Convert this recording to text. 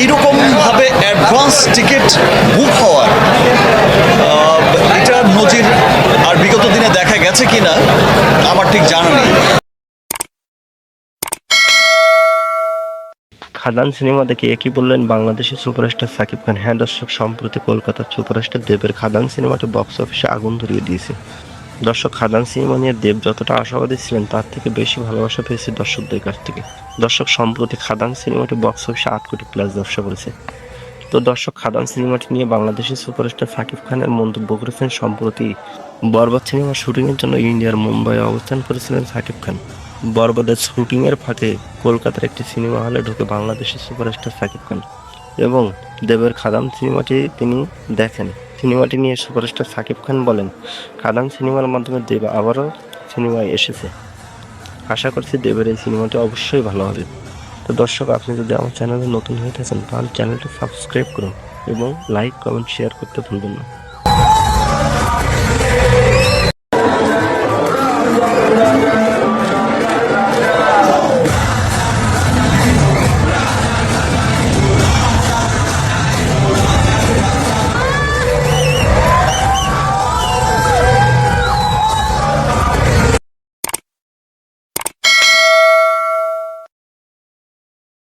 এইরকমভাবে advance ticket book হওয়ার আহ, এটা নজির আর বিগত দিনে দেখা গেছে কিনা আমার ঠিক জানা নেই। খাদান সিনেমা দেখে একই বললেন বাংলাদেশের সুপারস্টার সাকিব খান। হ্যাঁ দর্শক সম্প্রতি কলকাতার সুপারস্টার দেবের খাদান সিনেমাটি বক্স অফিসে আগুন ধরিয়ে দিয়েছে। দর্শক খাদান সিনেমা নিয়ে দেব যতটা আশাবাদী ছিলেন, তার থেকে বেশি ভালোবাসা পেয়েছে দর্শকদের কাছ থেকে। দর্শক সম্প্রতি খাদান সিনেমাটি বক্স অফিসে আট কোটি প্লাস ব্যবসা করেছে। তো দর্শক খাদান সিনেমাটি নিয়ে বাংলাদেশের সুপারস্টার সাকিব খানের মন্তব্য করেছেন সম্প্রতি বরবাদ সিনেমার শুটিংয়ের জন্য ইন্ডিয়ার মুম্বাইয়ে অবস্থান করেছিলেন সাকিব খান। বরবাদের শুটিংয়ের ফাঁকে কলকাতার একটি সিনেমা হলে ঢুকে বাংলাদেশের সুপারস্টার সাকিব খান এবং দেবের খাদাম সিনেমাটি তিনি দেখেন। সিনেমাটি নিয়ে সুপারস্টার সাকিব খান বলেন, কাদান সিনেমার মাধ্যমে দেব আবারও সিনেমায় এসেছে। আশা করছি দেবের এই সিনেমাটি অবশ্যই ভালো হবে। তো দর্শক, আপনি যদি আমার চ্যানেলে নতুন হয়ে থাকেন, তাহলে চ্যানেলটি সাবস্ক্রাইব করুন এবং লাইক, কমেন্ট, শেয়ার করতে ভুলবেন না।